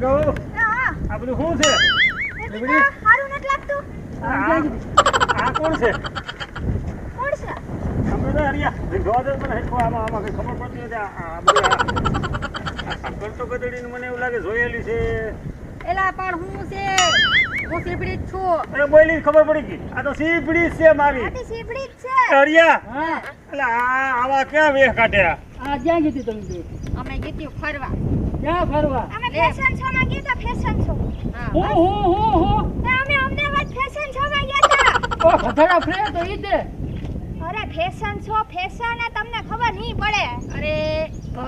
રોટી આ બધું શું છે? સારું નથી લાગતું. આ આ કોણ છે? કોણ છે? તો હરિયા. જોવા દે મને હેઠો આમાં આમાં કંઈ ખબર પડતી નથી. આ આ આ- આ મને એવું લાગે જોયેલી છે. એલા પણ હું છે? હું સીપડી જ છું. અરે બોયલી ખબર પડી ગઈ. આ તો સીપડી જ છે મારી. આથી સીપડી જ છે. હરિયા. હા. એટલે આ આવા ક્યાં વેહ કાઢ્યા? આ ક્યાં ગઈ તમે અમે ગીત્યું ફરવા. ક્યાં ફરવા? અમે ફેશન શો માં ગયા હતા ફેશન શો હા હું હો હો? હું અમે અમદાવાદ ફેશન શો માં ગયા હતા ઓ ખતરા ફ્રે તો ઈ દે અરે ફેશન શો ફેશન તમને ખબર નહીં પડે. અરે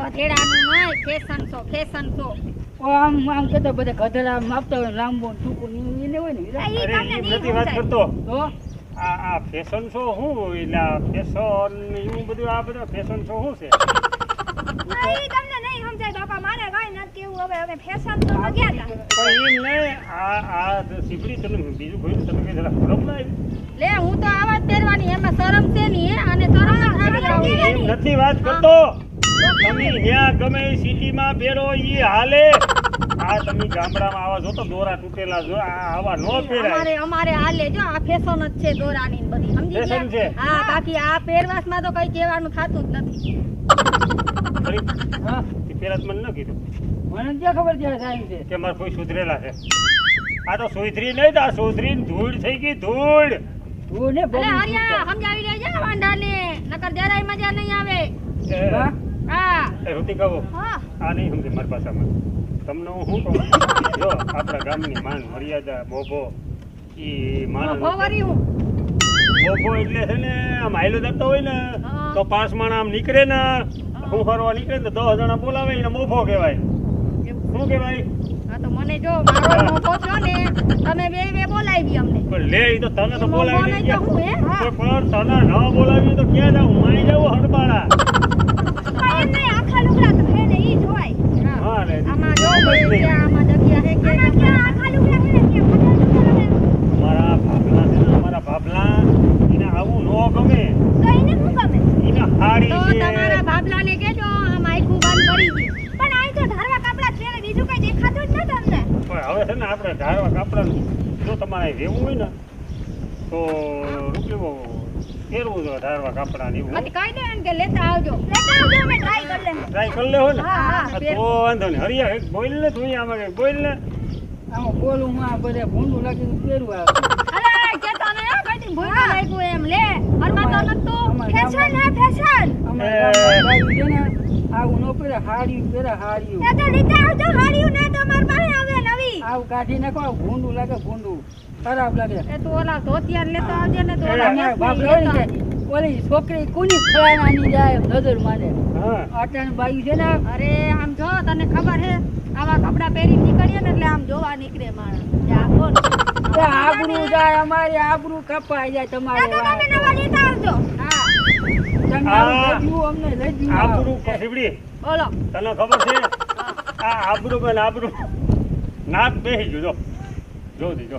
ગધેડાનું નહીં ફેશન શો ફેશન શો આમ આમ કેતા બધા ખતરા આમ આપતા હોય લાંબો ટૂંકો ને હોય ને અરે નથી વાત કરતો. તો આ આ ફેશન શો શું? એટલે આ ફેશન એવું બધું આ બધું ફેશન શો શું છે? તમને બાપા મારે કાંઈ નથી કેવું હવે અમે ફેશન તો ગયા હતા પણ એમ નહીં આ આ સીપડી તમે બીજું કોઈ તમે કઈ જરા શરમ ના લે હું તો આવા જ પહેરવાની એમાં શરમ છે નહીં અને શરમ? એમ નથી વાત કરતો. તમે ત્યાં ગમે એ સિટીમાં પહેરો ઈ હાલે. આ તમે ગામડામાં આવા જો તો દોરા તૂટેલા જો આ આવા નો પહેરાય. અમારે અમારે હાલે જો આ ફેશન જ છે દોરાની બધી સમજી ગયા? હા બાકી આ પહેરવાશમાં તો કઈ કહેવાનું થતું જ નથી. ફરી હા તો મને ન કીધું. મને ક્યાં ખબર છે સાહેબ છે? કે મારે કોઈ સુધરેલા છે. આ તો સુધરી નહીં આ સુધરી ધૂળ થઈ ગઈ ધૂળ. ધૂળ ને બોલ હરિયા સમજાવી દેજે વાંઢાને. નકર જરાય મજા નહીં આવે. હા? હા. એ રૂટી કહો. હા. આ નહીં સમજે મારી પાસામાં તમને હું શું કહું? જો આપણા ગામની માન મર્યાદા બોબો ઈ માણસ બોબો એટલે છે ને આમ હાઈલો જતો હોય ને તો પાસ માણા આમ નીકળે ને હું ફરવા નીકળે ને તો દસ જણા બોલાવે એને મોફો કહેવાય. શું કહેવાય? હા તો મને જો મારો મોફો છો ને તમે બે બે બોલાવી અમને. પણ લે ઈ તો તને તો બોલાવી નહીં? ગયા પણ તને ન બોલાવી તો ક્યાં જાવ માઈ જાવ હડબાળા આમાં જો આમાં જગ્યા હે કે આમાં ક્યાં આખા લુગડા ફેરે ક્યાં બધા લુગડા ફેરે? અમારા ભાભલા છે ને અમારા ભાભલા એને આવું ન ગમે તો એને શું ગમે એને હાડી તો છે તમારા બાબલાને કેજો આમ આખું બંધ કરી દી પણ અહીં તો ધારવા કાપડા જ પહેરે બીજું કઈ દેખાતું જ નથી તમને પણ હવે છે ને આપણે ધારવા કાપડા જો તમારે રહેવું હોય ને તો રૂપિયો પહેરવું જોઈએ ધારવા કાપડા ને એવું કહી દે કે લેતા આવજો. લેતા આવજો મે ટ્રાય કરી લે ટ્રાય કરી હો ને? હા, હા, આ તો વાંધો નહીં. હરિયા એક બોલ ને તું આમાં કઈ બોલ ને. આમ બોલું હું આ બધા ભૂંડું લાગીને પહેરવું આવે. અરે કેતા ને આ કઈ ભૂંડું લાગ્યું એમ લે. હરમાતો નતું અમારા ફેશન હે ફેશન અમારા ને આવું ન પહેરે હાડી પહેરે હાડીયું એ તો લેતા આવજો હાડ્યું ને તમાર પાસે આવે નવી આવું કાઢી નાખો ભૂંડું લાગે ભૂંડું. ખરાબ લાગે. એ તો ઓલા ધોતિયાર લેતો આવજે ને તો ઓલા બાપ ઓલી છોકરી કોની ફલાણાની જાય નજર માને અટણ બાઈ છે ને અરે આમ જો તને ખબર હે? આવા કપડા પહેરી નીકળીએ ને એટલે આમ જોવા નીકળે માણસ. આબરૂ જાય અમારી આબરૂ કપાઈ જાય તમારે તમે નવા લેતા આવજો. હા. તમે આ- આવું લઈ અમને આબરૂ કસીબડી બોલો. તને ખબર છે? આ આબરૂ બેન આબરૂ. નાક બેસી ગયું જો દીજો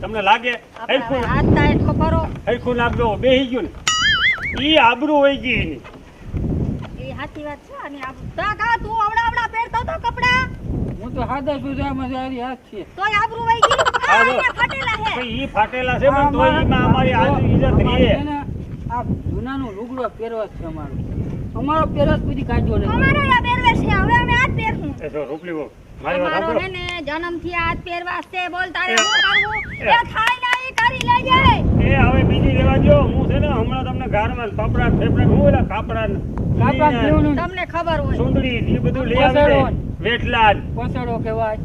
તમને લાગે? હરખું હરખું નાક. જો બેસી ગયું ને. ઈ આબરૂ હોય ગઈ એની. એ સાચી વાત છે અને આ તા કા તું આવડા આવડા પહેરતો તો કપડા? હું તો હાથા સુધામાં સારી હાથ છે. તોય આબરૂ વઈ ગઈ હા, જો. અહીંયા ફાટેલા હે ઈ ફાટેલા છે પણ તોય એમાં અમારી આજ ઈજ્જત અમારે રહે છે ને આ જૂનાનો લુગડો પહેરવાશ છે અમારો. અમારો પહેરવાશ સુધી કાઢ્યો નથી. અમારો આ પહેરવેશ છે હવે અમે આ જ પહેરશું. એ જો રૂપલી મારી વાત અમારો સાંભળો. હે ને જન્મથી આ જ પહેરવાશ છે બોલ તારે શું કરવું? એ- ખાઈ નહીં કરી લેજે. એ હવે બીજી રેવા દો હું છે ને હમણાં તમને ઘરમાં કપડા ફેફડા હું એલા કપડા કપડા પીવનું તમને ખબર હોય. સુંદડી એ બધું લઈ આવી દે પસેડો. કહેવાય.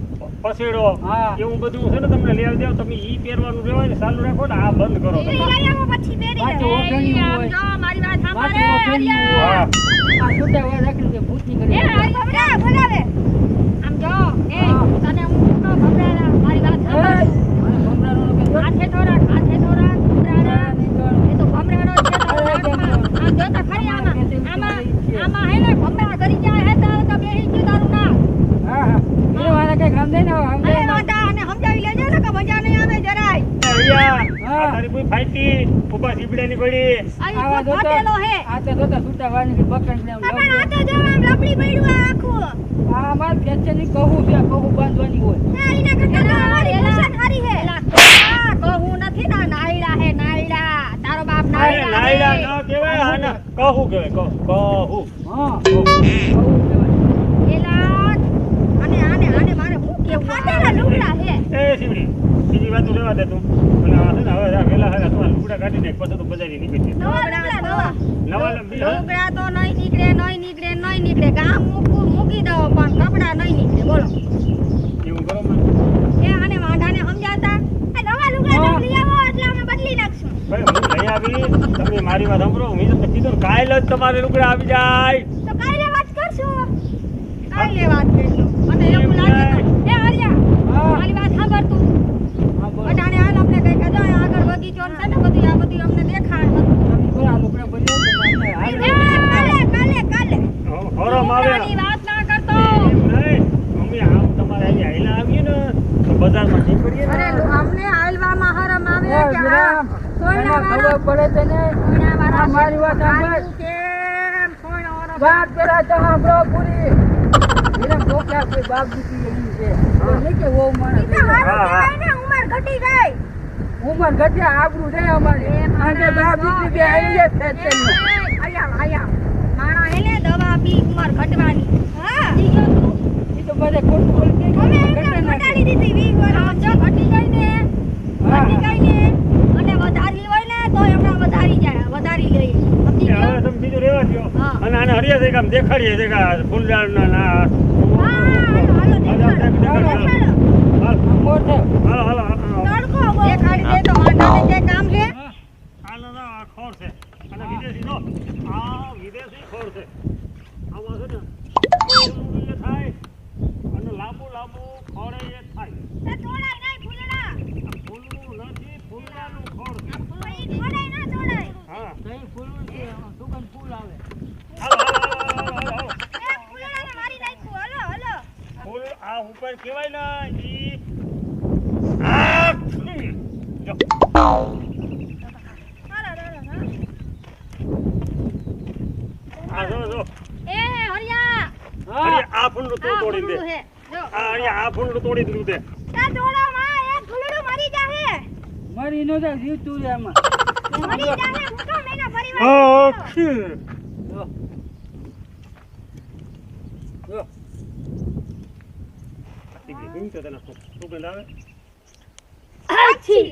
પસેડો હા. એવું બધું છે ને તમને લઈ આવી દે તમે ઈ પહેરવાનું રહેવાય ને ચાલુ રાખો ને આ બંધ કરો તમે લઈ આવો પછી પહેરી આમ જો મારી વાત સાંભળે. હોય. આ છૂટા વાર રાખીને તે ભૂતની કરી એ જો. હાથે હાથે. આ નહીં તો- એ તો ભમરાડો જ છે તારા અરે, નાકમાં. આમ જો તો ખરી આમાં. આમાં આમાં હે ને ભમરા કરી જાય હે તારે તો બેહી ગયું તારું નાક. હા, હા. એ મારે કંઈ કામ નહીં ને હવે અરે સમજાય ને. વાંધા અને સમજાવી લેજો ને કે મજા નહીં આવે જરાય. એ આ તારી ફાઈટી ઊભા પડી આવા કોઈ ફાટેલો હે. આ તો આ આ કહું. છે બાંધવાની હોય. હા, એના કરતા અમારી ફેશન હારી હે એલા કહું નથી ના નાયડા હે નાયડા. તારો બાપ નાયડા નાયડા ન કહેવાય આને કહું કહેવાય કહું કહું. હા કહું. એલા આને આને આને મારે ફાટેલા લુગડા હે. એ સીબડી બીજી વાત રહેવા દે તું. અને આ છે ને હવે આ વેલા હવે તું લુગડા કાઢી નાખ પછી તો બજારી નીકળી નવા લુગડા નવા નવા. લુગડા તો નહીં. નીકળે નહીં નીકળે ગામ મૂકું મૂકી દો પણ કપડા નહીં નીકળે બોલો. એવું કરો એ આને વાંઢાને સમજાતા? આ નવા લુગડા તમે લઈ આવો એટલે અમે બદલી નાખશું. ભાઈ હું લઈ આવી. તમે મારી વાત સાંભળો. મેં તમને કીધું કાલ જ તમારે લુગડા આવી જાય. તો કાલે વાત કરશું? કાલે વાત કરીશું. મને એવું લાગે એ હરિયા મારી વાત સાંભળ તું. હા હાલ કઈ કહેજો આગળ બગીચો છે ને બધું આ બધું અમને દેખાડ. તમે આ લુગડા બદલ્યો તો અમને હાલ એ, કાલે કાલે કાલે હરમ આવે વાત ના કરતો. એમ નહીં અમે આમ તમારે અહીં આયલા આવીએ ને તો બજારમાં નીકળીએ અરે અમને હાલવામાં હરમ આવે કે આ એને ખબર પડે છે ને? મારી વાત સાંભળ. કેમ સોયણાવાળા વાત પેલા તો સાંભળો પૂરી. વિરામ ડોક્યા કોઈ બાપ દીકરી એવી છે. તો નહીં કે વહુ માણસ ઈ તો હારું હા, હા. ઉંમર ઘટી ગઈ. ઉંમર ઘટ્યા આબરૂ રહે અમારી. અને બાપ દીકરી બે આવી જાય ફેશનમાં. આયા આયા. પી ઉંમર ઘટવાની હા. ઈ ગયો તું ઈ તો બધે ખોટું બોલી દે, અમે ઘટે ઘટાડી દીધી વીસ વર્ષ. જો ઘટી ગઈ ને. ઘટી ગઈ ને. અને વધારી હોય ને તો એમના વધારી જાય વધારી લઈએ સમજી એ હવે ગયો તમે બીજું રહેવા દ્યો. હા. અને આને હરિયા દે કામ દેખાડીએ દે કા આ ના ના હા હાલો હાલો દેખાડો. દેખાડો. દેખાડો. હાલ, મોઢે. હાલો, હાલો, હાલો. દેખાડી દે તો વાંઢાને કામ છે? ના ખોર છે. અને વિદેશી નો. આ વિદેશી ખોર છે આમાં છે ને ફૂલનું એ થાય અને લાંબુ ખોળે એ થાય. એ તોડાય નહીં ફૂલડા આ નથી ફૂલડાનું ખોર. છે તોડાય ના તોડાય હા. કઈ ફૂલનું છે, સુગંધ ફૂલ આવે. ફૂલ આ ઉપર કહેવાય ને ઈ આ જો જો. એ હરિયા. હા, આ ફૂલનું તું તોડી દે. આ અહીંયા આ ફૂલનું તોડી દીધું તે આ તોડો માં એક ફૂલડું મરી જાહે મરી નો જાય, જીવતું રહે આમાં. મરી જાહે હું તો મેના પરિવાર ઓકે જો. જો. તો તને આવે આછી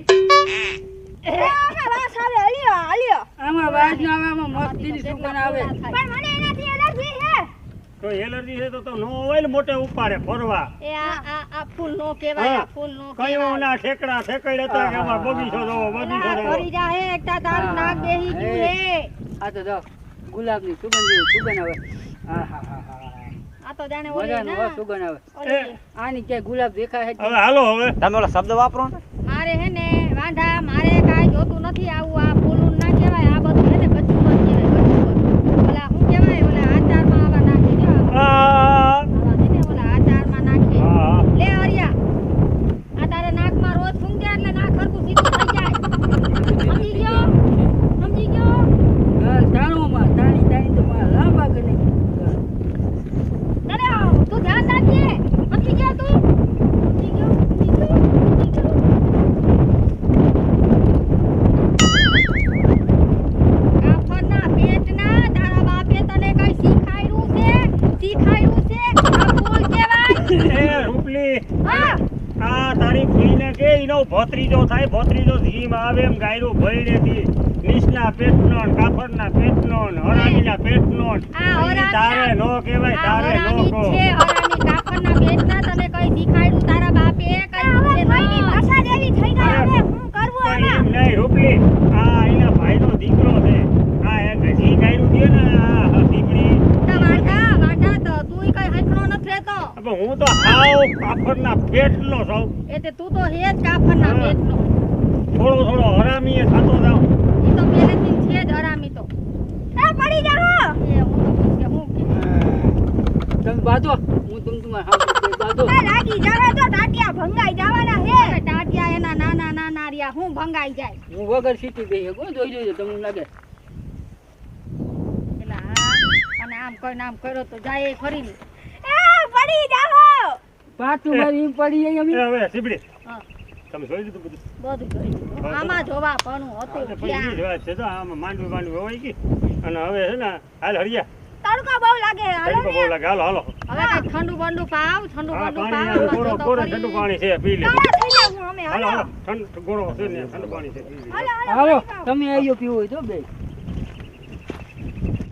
આમાં વાસ આવે હલ્યો હલ્યો આમાં વાસ ના આવે, આમાં મસ્તીની સુગંધ આવે. પણ મને તો એલર્જી છે તો તો નો ઓઇલ મોટે ઉપાડે ફરવા એ આ આ આ ફૂલ નો કહેવાય આ ફૂલ નો કહેવાય. કયો ના ઠેકડા ઠેકડે તો કે આમાં બગીચો જોવો બગીચો જોવો. ફરી જાહે એકતા તાર નાક દેહી ગયું હે. આ તો જો, ગુલાબની સુગંધ સુગંધ આવે. આ તો જાણે ઓલી ના સુગંધ આવે. આની કે ગુલાબ દેખાય? હવે હાલો હવે. તમે ઓલા શબ્દ વાપરો ને. મારે હે ને વાંધા મારે કાઈ જોતું નથી આવું આ ફૂલું ના કહેવાય આ બધું હે ને કચુંબર કહેવાય કચુંબર ઓલા શું કહેવાય ઓલા આચારમાં આવા નાખી દે આવા આ છે ને ઓલા આચારમાં નાખે હા લે હરિયા આ તારે નાકમાં રોજ ફૂંકે એટલે નાક હરખું સીધું થઈ જાય સમજી ગયો સમજી ગયો હા, ટાણુંમાં, ટાણી ટાણી તો મારા લાંબા કરી અરે આવ, તું ધ્યાન રાખજે સમજી ગયો તું સમજી ગયો સમજી ગયો સમજી ગયો કાફરના પેટના તારા બાપે તને કઈ શીખાડ્યું છે શીખાડ્યું છે આ ફૂલ કહેવાય એ રૂપલી હા આ તારી ફૂઈને ભોત્રીજો થાય ભત્રીજો ધીમ આવે એમ ગાયરું ભયડેથી નીચના પેટનો ને કાપડના પેટનો ને હરામીના પેટનો તારે નો કહેવાય તારે નો કહો. છે હરામી કાફરના પેટના તને કઈ શીખાડ્યું તારા બાપે? કઈ? ભાષા જ થઈ ગઈ હવે શું કરવું પણ એમ નહીં રૂપલી આ એના ભાઈનો દીકરો છે આ એક જી ગાયરું દે ને આ દીકરી તો વાંઢા વાંઢા તો તુંય કઈ હંચણો નથી રહેતો હવે હું તો પેટનો સૌ એ તે તું તો હે જ કાફરના પેટનો. થોડો થોડો હરામી એ થતો જાવ એ તો પહેલેથી છે જ હરામી તો. એ પડી જાવ એ હું કે હું કે? તમે બાંધો હું તમ તમારે હા બાજો. એ લાગી જાવે તો ટાટિયા ભંગાઈ જવાના હે. ટાટિયા એના નાના નાના રિયા હું ભંગાઈ જાય. હું વગર સીટી ગઈ શકું જોઈ જોઈ તમને લાગે. એટલે અને આમ કોઈ આમ કર્યો તો જાય નહીં એ પડી જાવો પાછું મારી પડી ગઈ અમે. હવે સીબડી. તમે જોઈ લીધું બધું? બધું જોઈ આમાં જોવા પણ હતું પણ ઈ જ છે તો આમાં માંડવી માંડવી હોય ગઈ અને હવે છે ને હાલ હરિયા તડકો બહુ લાગે હાલો બહુ લાગે. હાલો હાલો. હવે કઈ ઠંડુ બંડુ પાવ ઠંડુ બંડુ પાવ ગોળો ગોળો ઠંડુ પાણી છે પી લે કાળા થઈ જાવ હું અમે હાલો હાલો હાલો ઠંડુ ગોળો છે ને ઠંડુ પાણી છે હાલો હાલો તમે આવ્યો પીવો હોય તો બે.